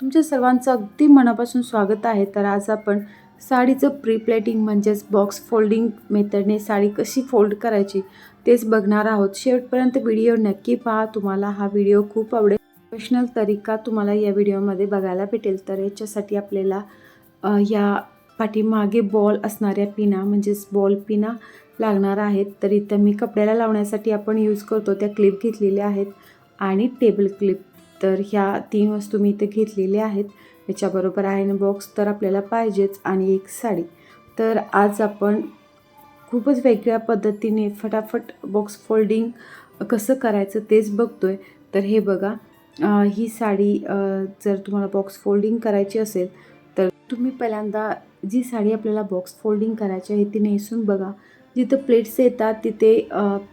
तुमच्या सर्वांचं अगदी मनापासून स्वागत आहे. तर आज आपण साडीचं प्री प्लेटिंग म्हणजेच बॉक्स फोल्डिंग मेथडने साडी कशी फोल्ड करायची तेच बघणार आहोत. शेवटपर्यंत व्हिडिओ नक्की पहा. तुम्हाला हा व्हिडिओ खूप आवडेल. प्रोफेशनल तरीका तुम्हाला या व्हिडिओमध्ये बघायला भेटेल. तर याच्यासाठी आपल्याला या पाठीमागे बॉल असणाऱ्या पिना म्हणजेच बॉल पिना लागणार आहेत. तर इथं मी कपड्याला लावण्यासाठी आपण यूज करतो त्या क्लिप घेतलेल्या आहेत. आणि टेबल क्लिप तर ह्या तीन वस्तू मी इथे घेतलेल्या आहेत. याच्याबरोबर आयन बॉक्स तर आपल्याला पाहिजेच आणि एक साडी. तर आज आपण खूपच वेगळ्या पद्धतीने फटाफट बॉक्स फोल्डिंग कसं करायचं तेच बघतो आहे तर हे बघा ही साडी जर तुम्हाला बॉक्स फोल्डिंग करायची असेल तर तुम्ही पहिल्यांदा जी साडी आपल्याला बॉक्स फोल्डिंग करायची आहे ती नेसून बघा. जिथं प्लेट्स येतात तिथे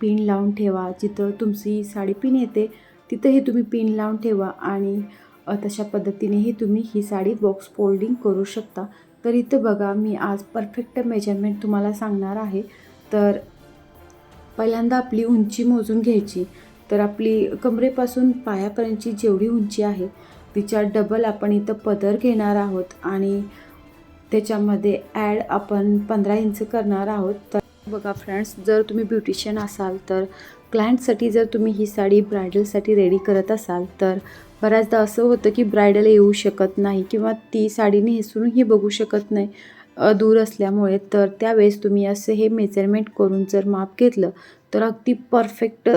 पिन लावून ठेवा. जिथं तुमची साडी पिन येते तिथंही तुम्ही पिन लावून ठेवा आणि तशा पद्धतीनेही तुम्ही ही साडी बॉक्स फोल्डिंग करू शकता. तर इथं बघा मी आज परफेक्ट मेजरमेंट तुम्हाला सांगणार आहे. तर पहिल्यांदा आपली उंची मोजून घ्यायची. तर आपली कमरेपासून पायापर्यंतची जेवढी उंची आहे तिच्या डबल आपण इथं पदर घेणार आहोत आणि त्याच्यामध्ये ॲड आपण पंधरा इंच करणार आहोत. तर बघा फ्रेंड्स जर तुम्ही ब्युटिशियन असाल तर क्लायंटसाठी जर तुम्ही ही साडी ब्रायडलसाठी रेडी करत असाल तर बऱ्याचदा असं होतं की ब्रायडल येऊ शकत नाही किंवा ती साडी नेसूनही बघू शकत नाही दूर असल्यामुळे. तर त्यावेळेस तुम्ही असं हे मेजरमेंट करून जर माप घेतलं तर अगदी परफेक्ट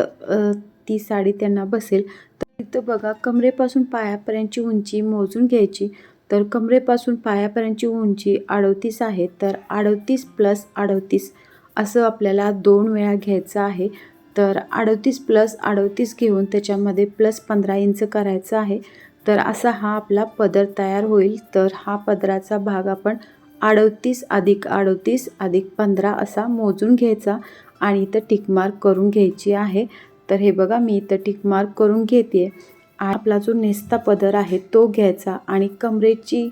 ती साडी त्यांना बसेल. तर तिथं बघा कमरेपासून पायापर्यंतची उंची मोजून घ्यायची. तर कमरेपासून पायापर्यंतची उंची अडवतीस आहे. तर अडवतीस प्लस अडवतीस असं आपल्याला दोन वेळा घ्यायचं आहे. तर अडतीस प्लस अडतीस घेऊन त्याच्यामध्ये प्लस पंधरा इंच करायचं आहे. तर असा हा आपला पदर तयार होईल. तर हा पदराचा भाग आपण अडतीस अधिक अडतीस अधिक पंधरा असा मोजून घ्यायचा आणि इथं टिकमार्क करून घ्यायची आहे. तर हे बघा मी इथं टिकमार्क करून घेते आपला जो नेस्ता पदर आहे तो घ्यायचा आणि कमरेची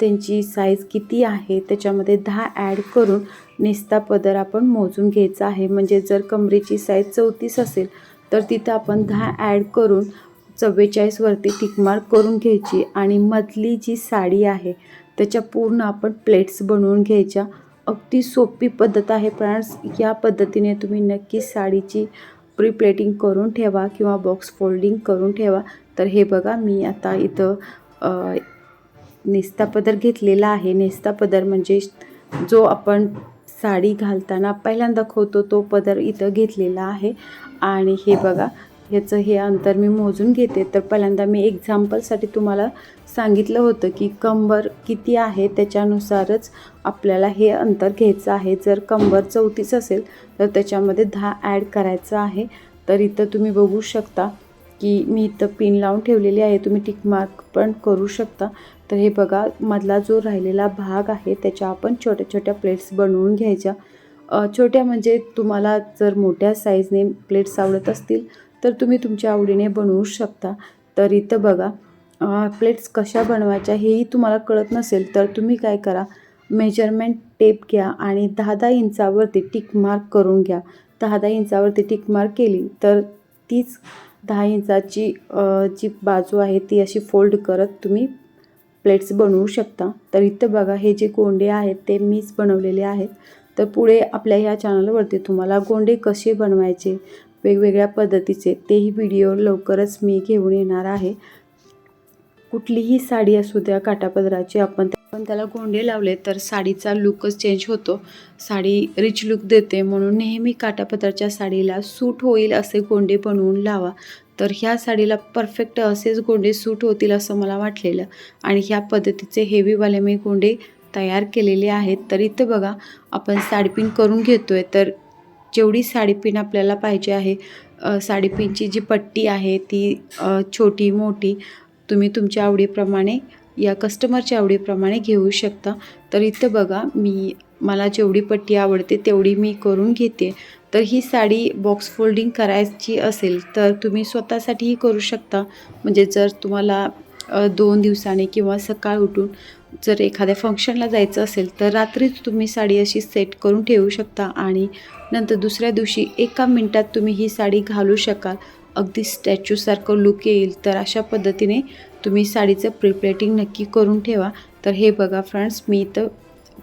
त्यांची साईज किती आहे त्याच्यामध्ये दहा ॲड करून नेसता पदर आपण मोजून घ्यायचा आहे. म्हणजे जर कमरेची साईज चौतीस असेल तर तिथं आपण दहा ॲड करून चव्वेचाळीसवरती टिकमार्क करून घ्यायची. आणि मधली जी साडी आहे त्याच्या पूर्ण आपण प्लेट्स बनवून घ्यायच्या. अगदी सोपी पद्धत आहे फ्रेंड्स या पद्धतीने तुम्ही नक्की साडीची प्री प्लेटिंग करून ठेवा किंवा बॉक्स फोल्डिंग करून ठेवा. तर हे बघा मी आता इथं नेस्ता पदर घेतलेला आहे. नेस्ता पदर म्हणजे जो आपण साडी घालताना पहिल्यांदा खोतो तो पदर इथं घेतलेला आहे. आणि हे बघा ह्याचं हे अंतर मी मोजून घेते. तर पहिल्यांदा मी एक्झाम्पलसाठी तुम्हाला सांगितलं होतं की कंबर किती आहे त्याच्यानुसारच आपल्याला हे अंतर घ्यायचं आहे. जर कंबर चौतीस असेल तर त्याच्यामध्ये दहा ॲड करायचं आहे. तर इथं तुम्ही बघू शकता की मी इथं पिन लावून ठेवलेली आहे तुम्ही टिकमार्क पण करू शकता. तर हे बघा मधला जो राहिलेला भाग आहे त्याच्या आपण छोट्या छोट्या प्लेट्स बनवून घ्यायच्या. छोट्या म्हणजे तुम्हाला जर मोठ्या साईजने प्लेट्स आवडत असतील तर तुम्ही तुमच्या आवडीने बनवू शकता. तर इथं बघा प्लेट्स कशा बनवायच्या हेही तुम्हाला कळत नसेल तर तुम्ही काय करा मेजरमेंट टेप घ्या आणि दहा दहा इंचावरती टिक मार्क करून घ्या. दहा दहा इंचावरती टिक मार्क केली तर तीच दहा इंचाची जी बाजू आहे ती अशी फोल्ड करत तुम्ही प्लेट्स बनवू शकता. तर इथं बघा हे जे गोंडे आहेत ते मीच बनवलेले आहेत. तर पुढे आपल्या ह्या चॅनलवरती तुम्हाला गोंडे कसे बनवायचे वेगवेगळ्या पद्धतीचे तेही व्हिडिओ लवकरच मी घेऊन येणार आहे. कुठलीही साडी असू द्या काटापदराची आपण आपण त्याला गोंडे लावले तर साडीचा लुकच चेंज होतो. साडी रिच लुक देते म्हणून नेहमी काटापदराच्या साडीला सूट होईल असे गोंडे बनवून लावा. तर ह्या साडीला परफेक्ट असेच गोंडे सूट होतील असं मला वाटलेलं. आणि ह्या पद्धतीचे हेवीवाले मी गोंडे तयार केलेले आहेत. तर इथं बघा आपण साडीपिन करून घेतो आहे तर जेवढी साडीपिन आपल्याला पाहिजे आहे साडीपिनची जी पट्टी आहे ती छोटी मोठी तुम्ही तुमच्या आवडीप्रमाणे या कस्टमरच्या आवडीप्रमाणे घेऊ शकता. तर इथं बघा मी मला जेवढी पट्टी आवडते तेवढी मी करून घेते. तर ही साडी बॉक्स फोल्डिंग करायची असेल तर तुम्ही स्वतःसाठीही करू शकता. म्हणजे जर तुम्हाला दोन दिवसाने किंवा सकाळ उठून जर एखाद्या फंक्शनला जायचं असेल तर रात्रीच तुम्ही साडी अशी सेट करून ठेवू शकता. आणि नंतर दुसऱ्या दिवशी एका मिनटात तुम्ही ही साडी घालू शकाल. अगदी स्टॅच्यूसारखं लुक येईल तर अशा पद्धतीने तुम्ही साडीचं प्रिप्लेटिंग नक्की करून ठेवा. तर हे बघा फ्रेंड्स मी इथं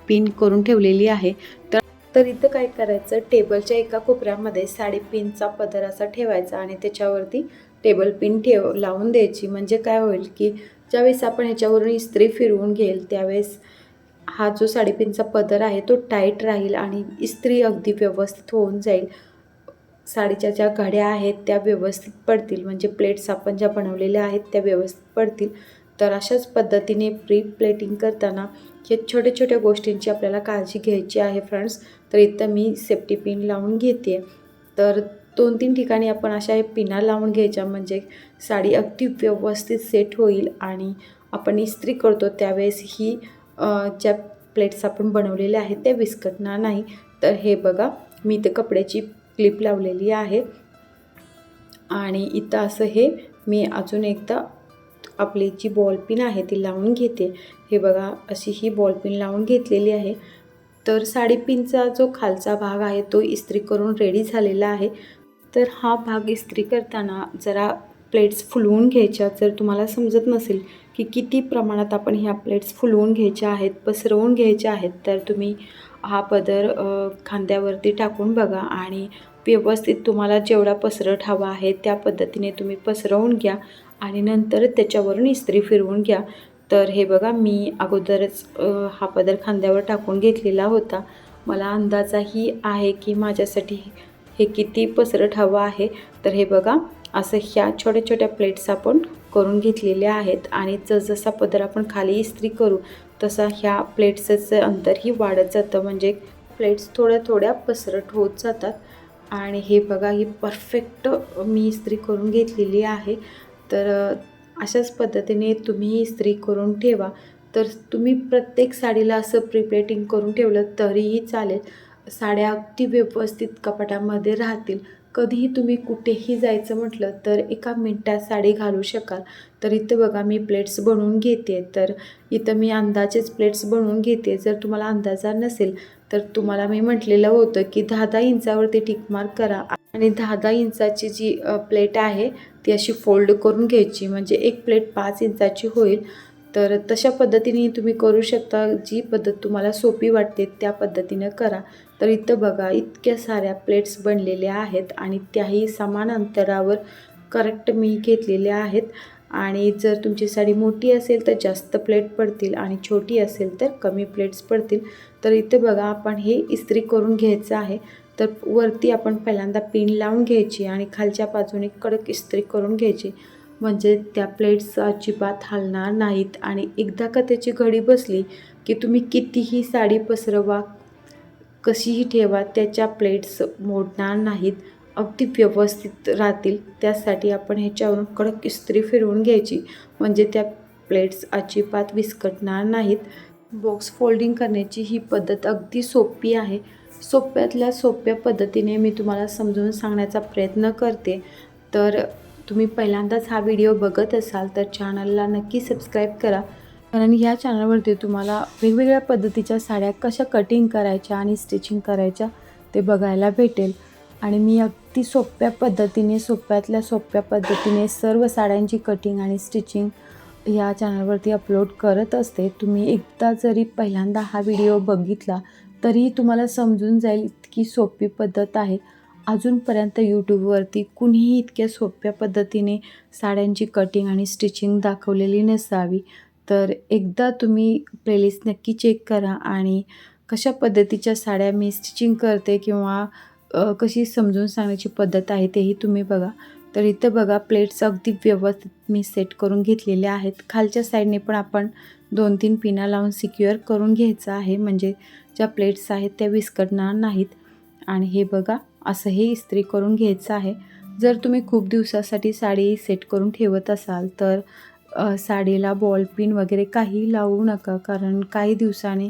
पिन करून ठेवलेली आहे. तर तर इथं काय करायचं टेबलच्या एका कोपऱ्यामध्ये साडी पिनचा पदर असा ठेवायचा आणि त्याच्यावरती टेबल पिन ठेव लावून द्यायची. म्हणजे काय होईल की ज्यावेळेस आपण ह्याच्यावरून इस्त्री फिरवून घेईल त्यावेळेस हा जो साडीपिनचा पदर आहे तो टाईट राहील आणि इस्त्री अगदी व्यवस्थित होऊन जाईल. साडीच्या ज्या घड्या आहेत त्या व्यवस्थित पडतील. म्हणजे प्लेट्स आपण ज्या बनवलेल्या आहेत त्या व्यवस्थित पडतील. तर अशाच पद्धतीने प्री प्लेटिंग करताना हे छोट्या छोट्या गोष्टींची आपल्याला काळजी घ्यायची आहे फ्रेंड्स तर इथं मी सेफ्टी पिन लावून घेते. तर दोन तीन ठिकाणी आपण अशा पिना लावून घ्यायच्या. म्हणजे साडी अगदी व्यवस्थित सेट होईल आणि आपण इस्त्री करतो त्यावेळेस ही ज्या प्लेट्स आपण बनवलेल्या आहेत त्या विस्कटणार नाही. तर हे बघा मी इथं कपड्याची क्लिप लावलेली आहे. आणि इथं असं हे मी अजून एकदा आपली जी बॉलपिन आहे ती लावून घेते. हे बघा अशी ही बॉलपिन लावून घेतलेली आहे. तर साडीपिनचा जो खालचा भाग आहे तो इस्त्री करून रेडी झालेला आहे. तर हा भाग इस्त्री करताना जरा प्लेट्स फुलवून घ्यायच्या. जर तुम्हाला समजत नसेल की किती प्रमाणात आपण ह्या प्लेट्स फुलवून घ्यायच्या आहेत पसरवून घ्यायच्या आहेत तर तुम्ही हा पदर खांद्यावरती टाकून बघा आणि व्यवस्थित तुम्हाला जेवढा पसरट हवा आहे त्या पद्धतीने तुम्ही पसरवून घ्या आणि नंतर त्याच्यावरून इस्त्री फिरवून घ्या. तर हे बघा मी अगोदरच हा पदर खांद्यावर टाकून घेतलेला होता. मला अंदाजाही आहे की माझ्यासाठी हे किती पसरट हवं आहे. तर हे बघा असं ह्या छोट्या छोट्या प्लेट्स आपण करून घेतलेल्या आहेत आणि जसजसा पदर आपण खाली इस्त्री करू तसा ह्या प्लेट्सचं अंतरही वाढत जातं. म्हणजे प्लेट्स थोड्या थोड्या पसरट होत जातात. आणि हे बघा ही परफेक्ट मी इस्त्री करून घेतलेली आहे. तर अशाच पद्धतीने तुम्ही इस्त्री करून ठेवा. तर तुम्ही प्रत्येक साडीला असं प्रिप्लेटिंग करून ठेवलं तरीही चालेल. साड्या अगदी व्यवस्थित कपाटामध्ये राहतील. कधीही तुम्ही कुठेही जायचं म्हटलं तर एका मिनटात साडी घालू शकाल. तर इथं बघा मी प्लेट्स बनवून घेते. तर इथं मी अंदाजेच प्लेट्स बनवून घेते. जर तुम्हाला अंदाजा नसेल तर तुम्हाला मी म्हटलेलं होतं की दहा दहा इंचावरती टिकमार्क करा. आणि दहा दहा इंचाची जी प्लेट आहे ती अशी फोल्ड करून घ्यायची. म्हणजे एक प्लेट पाच इंचाची होईल. तर तशा पद्धतीने तुम्ही करू शकता. जी पद्धत तुम्हाला सोपी वाटते त्या पद्धतीनं करा. तर इथं बघा इतक्या साऱ्या प्लेट्स बनलेल्या आहेत. आणि त्याही समान अंतरावर करेक्ट मी घेतलेल्या आहेत. आणि जर तुमची साडी मोठी असेल तर जास्त प्लेट पडतील आणि छोटी असेल तर कमी प्लेट्स पडतील. तर इथे बघा आपण हे इस्त्री करून घ्यायचं आहे. तर वरती आपण पहिल्यांदा पिन लावून घ्यायची आणि खालच्या बाजूने कडक इस्त्री करून घ्यायची. म्हणजे त्या प्लेट्स अजिबात हलणार नाहीत आणि एकदा का त्याची घडी बसली की तुम्ही कितीही साडी पसरवा कशीही ठेवा त्याच्या प्लेट्स मोडणार नाहीत. अगदी व्यवस्थित राहतील. त्यासाठी आपण ह्याच्यावरून कडक इस्त्री फिरवून घ्यायची. म्हणजे त्या प्लेट्स अजिबात विस्कटणार नाहीत. बॉक्स फोल्डिंग करण्याची ही पद्धत अगदी सोपी आहे. सोप्यातल्या सोप्या पद्धतीने मी तुम्हाला समजून सांगण्याचा प्रयत्न करते. तर तुम्ही पहिल्यांदाच हा व्हिडिओ बघत असाल तर चॅनलला नक्की सबस्क्राईब करा. कारण ह्या चॅनलवरती तुम्हाला वेगवेगळ्या पद्धतीच्या साड्या कशा कटिंग करायच्या आणि स्टिचिंग करायच्या ते बघायला भेटेल. आणि मी अगदी सोप्या पद्धतीने सोप्यातल्या सोप्या पद्धतीने सर्व साड्यांची कटिंग आणि स्टिचिंग या चॅनलवरती अपलोड करत असते. तुम्ही एकदा जरी पहिल्यांदा हा व्हिडिओ बघितला तरीही तुम्हाला समजून जाईल इतकी सोपी पद्धत आहे. अजूनपर्यंत यूट्यूबवरती कुणीही इतक्या सोप्या पद्धतीने साड्यांची कटिंग आणि स्टिचिंग दाखवलेली नसावी. तर एकदा तुम्ही प्लेलिस्ट नक्की चेक करा आणि कशा पद्धतीच्या साड्या मी स्टिचिंग करते किंवा कशी समजून सांगण्याची पद्धत आहे तेही तुम्ही बघा. तर इथं बघा प्लेट्स अगदी व्यवस्थित मी सेट करून घेतलेल्या आहेत. खालच्या साईडने पण आपण दोन तीन पिना लावून सिक्युअर करून घ्यायचं आहे. म्हणजे ज्या प्लेट्स आहेत त्या विस्कटणार नाहीत. आणि हे बघा असं हे इस्त्री करून घ्यायचं आहे. जर तुम्ही खूप दिवसासाठी साडी सेट करून ठेवत असाल तर साडीला बॉल पिन वगैरे काही लावू नका. कारण काही दिवसाने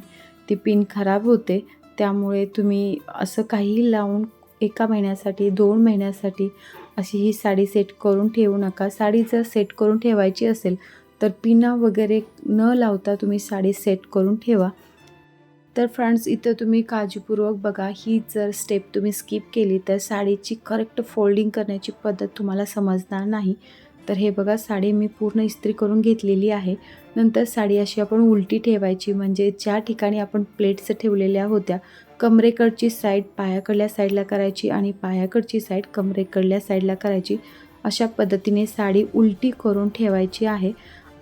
ती पिन खराब होते. त्यामुळे तुम्ही असं काही लावून एका महिन्यासाठी दोन महिन्यासाठी अशी ही साडी सेट करून ठेवू नका. साडी जर सेट करून ठेवायची असेल तर पिना वगैरे न लावता तुम्ही साडी सेट करून ठेवा. तर फ्रेंड्स इथं तुम्ही काळजीपूर्वक बघा ही जर स्टेप तुम्ही स्किप केली तर साडीची करेक्ट फोल्डिंग करण्याची पद्धत तुम्हाला समजणार नाही. तर हे बघा साडी मी पूर्ण इस्त्री करून घेतलेली आहे. नंतर साडी अशी आपण उलटी ठेवायची म्हणजे ज्या ठिकाणी आपण प्लेट्स ठेवलेल्या होत्या कमरेकडची साईड पायाकडल्या साईडला करायची आणि पायाकडची साईड कमरेकडल्या साईडला करायची. अशा पद्धतीने साडी उलटी करून ठेवायची आहे.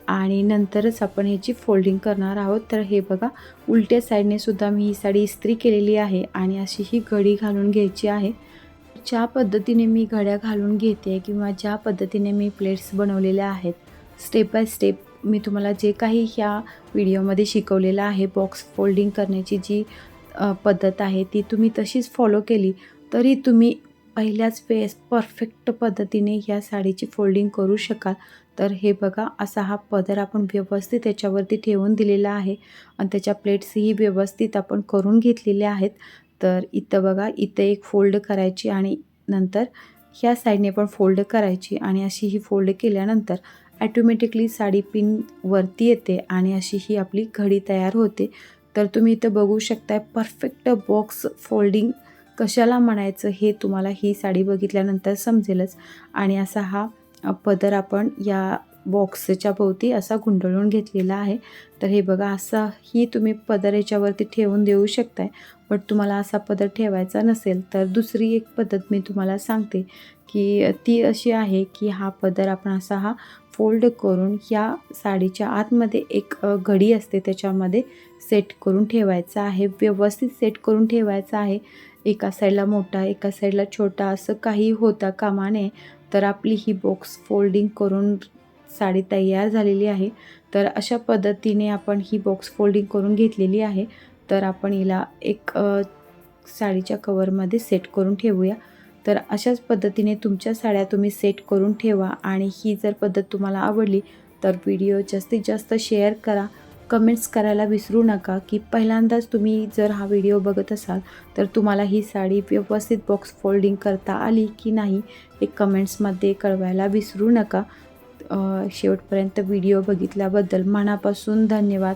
आणि नंतरच आपण ह्याची फोल्डिंग करणार आहोत. तर हे बघा उलट्या साईडने सुद्धा मी ही साडी इस्त्री केलेली आहे आणि अशी ही घडी घालून घ्यायची आहे. ज्या पद्धतीने मी घड्या घालून घेते किंवा ज्या पद्धतीने मी प्लेट्स बनवलेल्या आहेत स्टेप बाय स्टेप मी तुम्हाला जे काही ह्या व्हिडिओमध्ये शिकवलेलं आहे बॉक्स फोल्डिंग करण्याची जी पद्धत आहे ती तुम्ही तशीच फॉलो केली तरी तुम्ही पहिल्याच वेळेस परफेक्ट पद्धतीने ह्या साडीची फोल्डिंग करू शकाल. तर हे बघा असा हा पदर आपण व्यवस्थित त्याच्यावरती ठेवून दिलेला आहे आणि त्याच्या प्लेट्सही व्यवस्थित आपण करून घेतलेल्या आहेत. तर इथं बघा इथं एक फोल्ड करायची आणि नंतर ह्या साईडने पण फोल्ड करायची आणि अशी ही फोल्ड केल्यानंतर ॲटोमॅटिकली साडी पिन वरती येते आणि अशी ही आपली घडी तयार होते. तर तुम्ही इथं बघू शकताय परफेक्ट बॉक्स फोल्डिंग कशाला म्हणायचं हे तुम्हाला ही साडी बघितल्यानंतर समजेलच. आणि असा हा पदर आपण या बॉक्सच्या भोवती असा गुंडळून घेतलेला आहे. तर हे बघा असा ही तुम्ही पदर याच्यावरती ठेवून देऊ शकताय. बट तुम्हाला असा पदर ठेवायचा नसेल तर दुसरी एक पद्धत मी तुम्हाला सांगते की ती अशी आहे की हा पदर आपण असा हा फोल्ड करून ह्या साडीच्या आतमध्ये एक घडी असते त्याच्यामध्ये सेट करून ठेवायचा आहे व्यवस्थित सेट करून ठेवायचा आहे. एका साईडला मोठा एका साईडला छोटा असं काही होता कामा नये. तर आपली ही बॉक्स फोल्डिंग करून साडी तयार झालेली आहे. तर अशा पद्धतीने आपण ही बॉक्स फोल्डिंग करून घेतलेली आहे. तर आपण हिला एक साडीच्या कवरमध्ये सेट करून ठेवूया. तर अशाच पद्धतीने तुमच्या साड्या तुम्ही सेट करून ठेवा आणि ही जर पद्धत तुम्हाला आवडली तर व्हिडिओ जास्तीत जास्त शेअर करा. कमेंट्स करायला विसरू नका की पहिल्यांदाच तुम्ही जर हा व्हिडिओ बघत असाल तर तुम्हाला ही साडी व्यवस्थित बॉक्स फोल्डिंग करता आली की नाही हे कमेंट्समध्ये कळवायला विसरू नका. शेवटपर्यंत व्हिडिओ बघितल्याबद्दल मनापासून धन्यवाद.